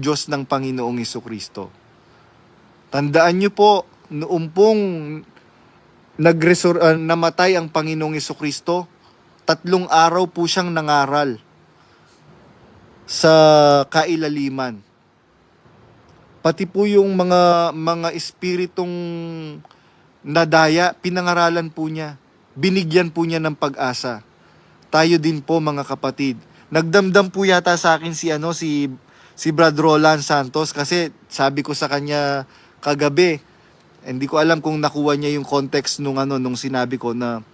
Diyos ng Panginoong Iso Kristo. Tandaan niyo po, noong pong nagresur- ah, namatay ang Panginoong Iso Kristo, tatlong araw po siyang nangaral sa kailaliman. Pati po yung mga mga espiritong nadaya, pinangaralan po niya. Binigyan po niya ng pag-asa. Tayo din po mga kapatid. Nagdamdam po yata sa akin si ano si si Brad Roland Santos kasi sabi ko sa kanya kagabi, hindi ko alam kung nakuha niya yung context nung ano nung sinabi ko na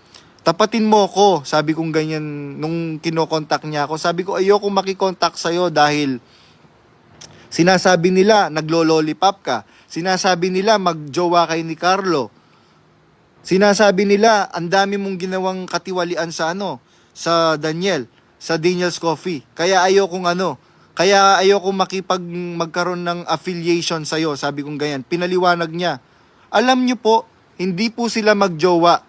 tapatin mo ako. Sabi kong ganyan nung kinokontak niya ako. Sabi ko ayoko makikontak sa'yo dahil sinasabi nila naglololipop ka. Sinasabi nila magjowa kay ni Carlo. Sinasabi nila ang dami mong ginawang katiwalian sa ano sa Daniel, sa Daniel's Coffee. Kaya ayokong ano, kaya ayoko makipag magkaroon ng affiliation sa iyo, sabi kong ganyan. Pinaliwanag niya. Alam niyo po, hindi po sila magjowa.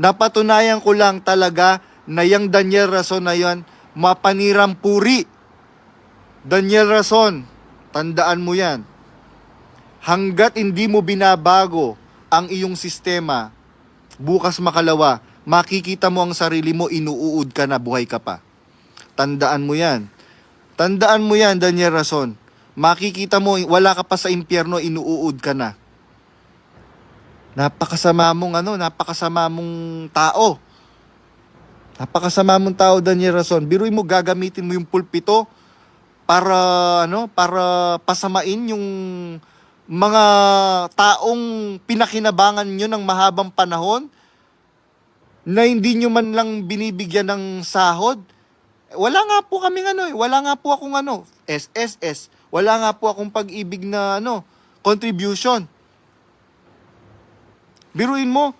Napatunayan ko lang talaga na yung Daniel Rason na yan, mapanirang puri. Daniel Rason, tandaan mo yan. Hanggat hindi mo binabago ang iyong sistema, bukas makalawa, makikita mo ang sarili mo, inuuod ka na, buhay ka pa. Tandaan mo yan. Tandaan mo yan, Daniel Rason. Makikita mo, wala ka pa sa impyerno, inuuod ka na. Napakasama mong ano, napakasama mong tao. Napakasama mong tao, Daniel Rason. Biruin mo, gagamitin mo yung pulpito para, ano, para pasamain yung mga taong pinakinabangan nyo ng mahabang panahon na hindi nyo man lang binibigyan ng sahod. Wala nga po kaming ano eh. Wala nga po akong ano, SSS. Wala nga po akong pag-ibig na ano, contribution. Biruin mo,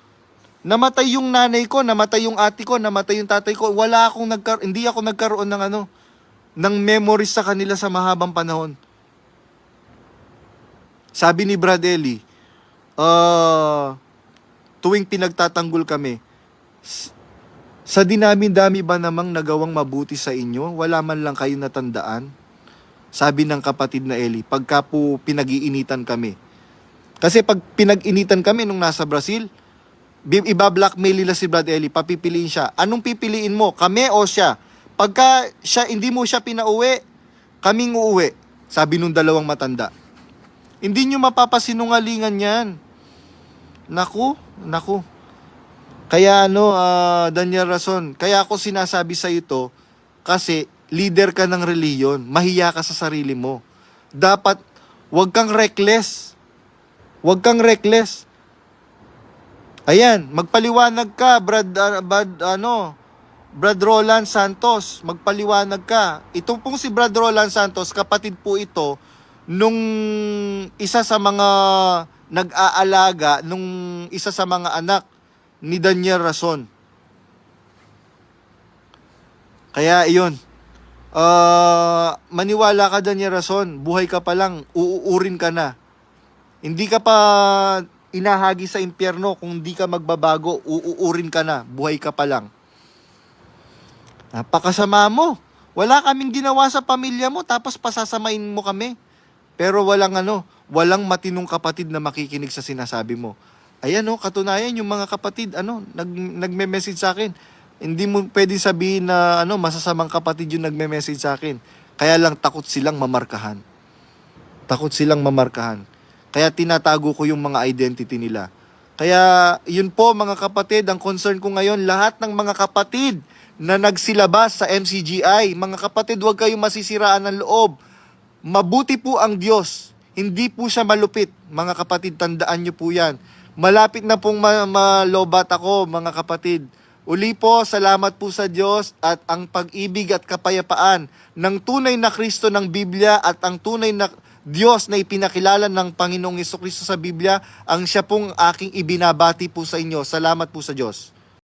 namatay yung nanay ko, namatay yung ate ko, namatay yung tatay ko. Wala akong nagkar hindi ako nagkaroon ng ano, ng memories sa kanila sa mahabang panahon. Sabi ni Brad Eli, uh, tuwing pinagtatanggol kami, sa dinami-dami ba namang nagawang mabuti sa inyo, wala man lang kayo natandaan? Sabi ng kapatid na Eli, pagka po pinag-iinitan kami. Kasi pag pinag-initan kami nung nasa Brazil, iba-blackmail nila si Brad Eli, papipiliin siya. Anong pipiliin mo? Kami o siya? Pagka siya, hindi mo siya pinauwi, kaming uuwi. Sabi nung dalawang matanda. Hindi nyo mapapasinungalingan yan. Naku, naku. Kaya ano, ah, Daniel Rason, kaya ako sinasabi sa ito kasi leader ka ng reliyon, mahiya ka sa sarili mo. Dapat wag kang reckless. Wag kang reckless. Ayan, magpaliwanag ka, Brad, ah, Brad ano, Brad Roland Santos, magpaliwanag ka. Ito pong si Brad Roland Santos, kapatid po ito nung isa sa mga nag-aalaga nung isa sa mga anak ni Daniel Rason. Kaya iyon. Uh, maniwala ka Daniel Rason, buhay ka pa lang, uuurin ka na. Hindi ka pa inahagi sa impyerno kung di ka magbabago, uuurin ka na, buhay ka pa lang. Napakasama mo. Wala kaming ginawa sa pamilya mo tapos pasasamain mo kami. Pero walang ano, walang matinong kapatid na makikinig sa sinasabi mo. Ayan oh, katunayan yung mga kapatid ano, nag nagme-message sa akin. Hindi mo pwedeng sabihin na ano, masasamang kapatid yung nagme-message sa akin. Kaya lang takot silang mamarkahan. Takot silang mamarkahan. Kaya tinatago ko yung mga identity nila. Kaya yun po mga kapatid, ang concern ko ngayon, lahat ng mga kapatid na nagsilabas sa MCGI, mga kapatid, huwag kayong masisiraan ng loob. Mabuti po ang Diyos. Hindi po siya malupit. Mga kapatid, tandaan nyo po yan. Malapit na pong ma- malobat ako, mga kapatid. Uli po, salamat po sa Diyos at ang pag-ibig at kapayapaan ng tunay na Kristo ng Biblia at ang tunay na Diyos na ipinakilala ng Panginoong Kristo sa Biblia, ang siya pong aking ibinabati po sa inyo. Salamat po sa Diyos.